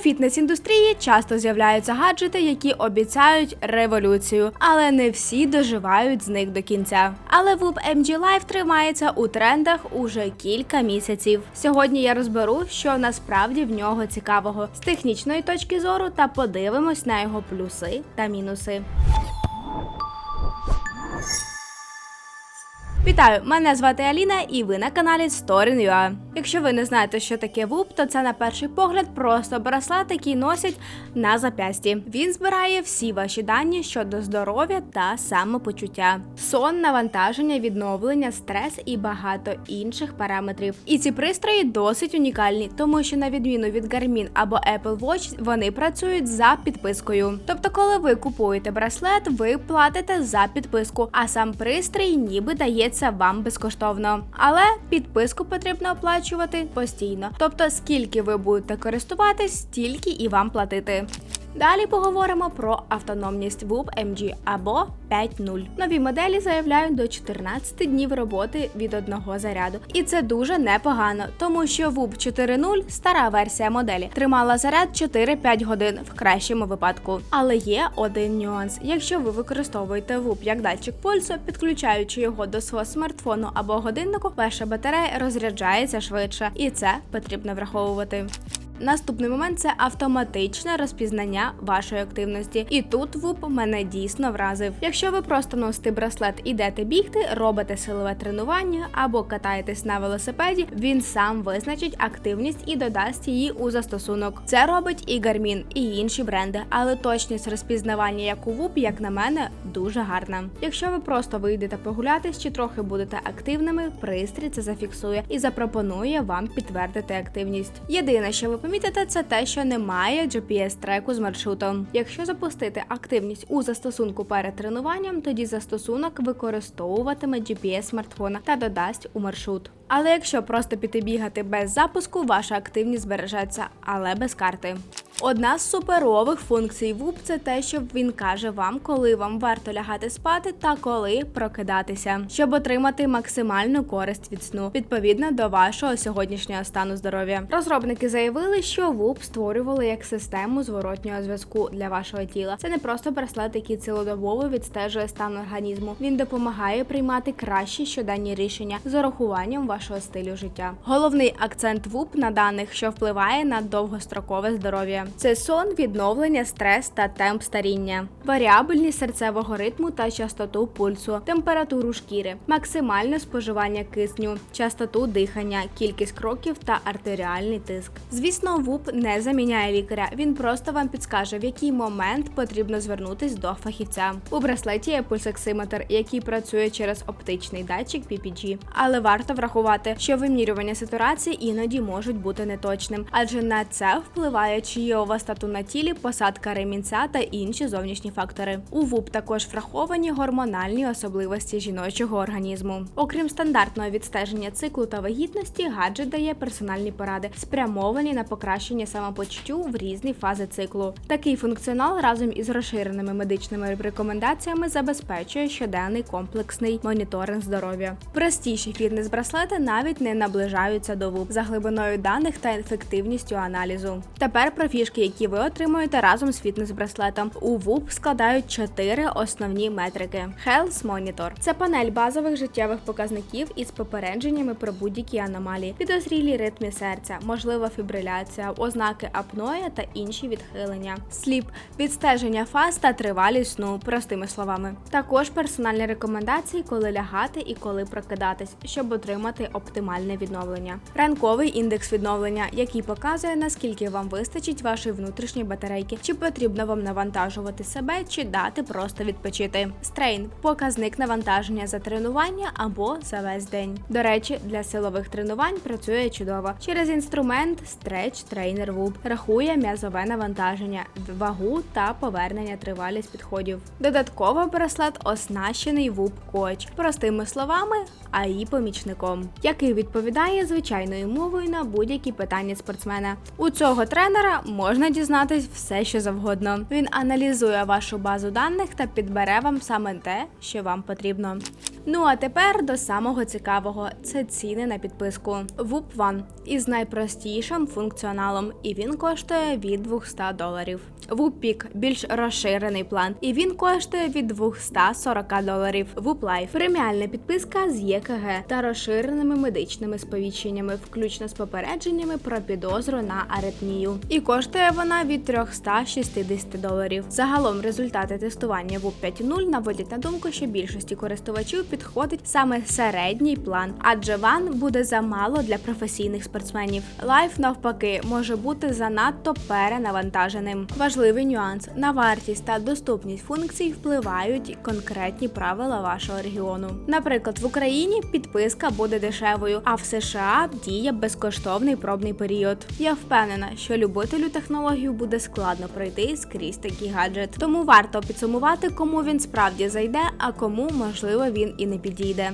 фітнес-індустрії часто з'являються гаджети, які обіцяють революцію, але не всі доживають з них до кінця. Але Whoop MG Life тримається у трендах уже кілька місяців. Сьогодні я розберу, що насправді в нього цікавого з технічної точки зору, та подивимось на його плюси та мінуси. Вітаю! Мене звати Аліна, і ви на каналі Story.ua. Якщо ви не знаєте, що таке ВУП, то це на перший погляд просто браслет, який носять на зап'ясті. Він збирає всі ваші дані щодо здоров'я та самопочуття, сон, навантаження, відновлення, стрес і багато інших параметрів. І ці пристрої досить унікальні, тому що на відміну від Garmin або Apple Watch, вони працюють за підпискою. Тобто, коли ви купуєте браслет, ви платите за підписку, а сам пристрій ніби дається вам безкоштовно. Але підписку потрібно оплачувати постійно. Тобто, скільки ви будете користуватись, стільки і вам платити. Далі поговоримо про автономність WUP MG або 5.0. Нові моделі заявляють до 14 днів роботи від одного заряду. І це дуже непогано, тому що WUP 4.0, стара версія моделі, тримала заряд 4-5 годин в кращому випадку. Але є один нюанс: якщо ви використовуєте WUP як датчик пульсу, підключаючи його до свого смартфону або годиннику, ваша батарея розряджається швидше, і це потрібно враховувати. Наступний момент це автоматичне розпізнання вашої активності. І тут ВУП мене дійсно вразив. Якщо ви просто носите браслет, ідете бігти, робите силове тренування або катаєтесь на велосипеді, він сам визначить активність і додасть її у застосунок. Це робить і Garmin, і інші бренди, але точність розпізнавання як у ВУП, як на мене, дуже гарна. Якщо ви просто вийдете погулятись чи трохи будете активними, пристрій це зафіксує і запропонує вам підтвердити активність. Єдине, що ви помітите, це те, що немає GPS-треку з маршрутом. Якщо запустити активність у застосунку перед тренуванням, тоді застосунок використовуватиме GPS смартфона та додасть у маршрут. Але якщо просто піти бігати без запуску, ваша активність збережеться, але без карти. Одна з суперових функцій ВУП це те, що він каже вам, коли вам варто лягати спати та коли прокидатися, щоб отримати максимальну користь від сну відповідно до вашого сьогоднішнього стану здоров'я. Розробники заявили, що ВУП створювали як систему зворотнього зв'язку для вашого тіла. Це не просто браслет, який цілодобово відстежує стан організму. Він допомагає приймати кращі щоденні рішення з урахуванням вашого стилю життя. Головний акцент ВУП на даних, що впливає на довгострокове здоров'я. Це сон, відновлення, стрес та темп старіння, варіабельність серцевого ритму та частоту пульсу, температуру шкіри, максимальне споживання кисню, частоту дихання, кількість кроків та артеріальний тиск. Звісно, ВУП не заміняє лікаря. Він просто вам підскаже, в який момент потрібно звернутись до фахівця. У браслеті є пульсоксиметр, який працює через оптичний датчик PPG. Але варто врахувати, що вимірювання сатурації іноді можуть бути неточним, адже на це впливає чи є у вас тату на тілі, посадка ремінця та інші зовнішні фактори. У ВУП також враховані гормональні особливості жіночого організму. Окрім стандартного відстеження циклу та вагітності, гаджет дає персональні поради, спрямовані на покращення самопочуттю в різні фази циклу. Такий функціонал разом із розширеними медичними рекомендаціями забезпечує щоденний комплексний моніторинг здоров'я. Простіші фітнес-браслети навіть не наближаються до ВУП за глибиною даних та ефективністю аналізу. Тепер про фішки, які ви отримуєте разом з фітнес-браслетом. У ВУП складають чотири основні метрики: Health Monitor – це панель базових життєвих показників із попередженнями про будь-які аномалії, підозрілі ритми серця, можлива фібриляція, ознаки апноя та інші відхилення. Сліп відстеження фаз та тривалість сну, простими словами. Також персональні рекомендації, коли лягати і коли прокидатись, щоб отримати оптимальне відновлення. Ранковий індекс відновлення, який показує наскільки вам вистачить вашої внутрішньої батарейки, чи потрібно вам навантажувати себе, чи дати просто відпочити. Стрейн показник навантаження за тренування або за весь день. До речі, для силових тренувань працює чудово. Через інструмент Stretch Trainer WUP рахує м'язове навантаження, вагу та повернення тривалість підходів. Додатково браслет оснащений WUP Coach, простими словами, АІ помічником, який відповідає звичайною мовою на будь-які питання спортсмена. У цього тренера можна дізнатись все, що завгодно. Він аналізує вашу базу даних та підбере вам саме те, що вам потрібно. Ну а тепер до самого цікавого це ціни на підписку. WUP One із найпростішим функціоналом, і він коштує від 200 доларів. WUP – більш розширений план, і він коштує від 240 доларів. Life – преміальна підписка з ЄКГ та розширеними медичними сповіщеннями, включно з попередженнями про підозру на аритмію. І коштує вона від 360 доларів. Загалом результати тестування WUP 5.0 наводять на думку, що більшості користувачів підходить саме середній план, адже ван буде замало для професійних спортсменів. Лайф навпаки може бути занадто перенавантаженим. Важливий нюанс на вартість та доступність функцій впливають конкретні правила вашого регіону. Наприклад, в Україні підписка буде дешевою, а в США діє безкоштовний пробний період. Я впевнена, що любителю технологію буде складно пройти скрізь такий гаджет. Тому варто підсумувати, кому він справді зайде, а кому можливо він і не підійде.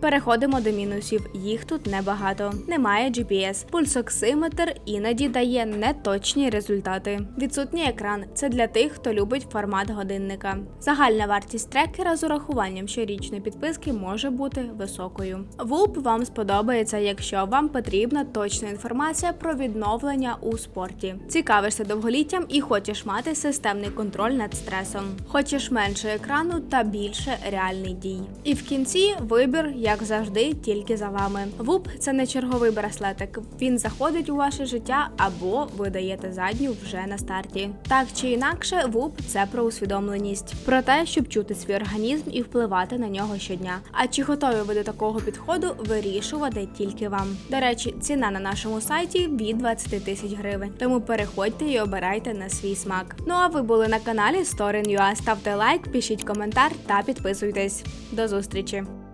Переходимо до мінусів. Їх тут небагато. Немає GPS. Пульсоксиметр іноді дає неточні результати. Відсутній екран це для тих, хто любить формат годинника. Загальна вартість трекера з урахуванням щорічної підписки може бути високою. ВУП вам сподобається, якщо вам потрібна точна інформація про відновлення у спорті. Цікавишся довголіттям і хочеш мати системний контроль над стресом. Хочеш менше екрану та більше реальний дій. І в кінці вибір, як завжди, тільки за вами. ВУП це не черговий браслетик. Він заходить у ваше життя або ви даєте задню вже на старті. Так чи інакше, ВУП це про усвідомленість, про те, щоб чути свій організм і впливати на нього щодня. А чи готові ви до такого підходу, вирішувати тільки вам. До речі, ціна на нашому сайті від 20 тисяч гривень. Тому переходьте і обирайте на свій смак. Ну а ви були на каналі Story.ua. Ставте лайк, пишіть коментар та підписуйтесь. До зустрічі!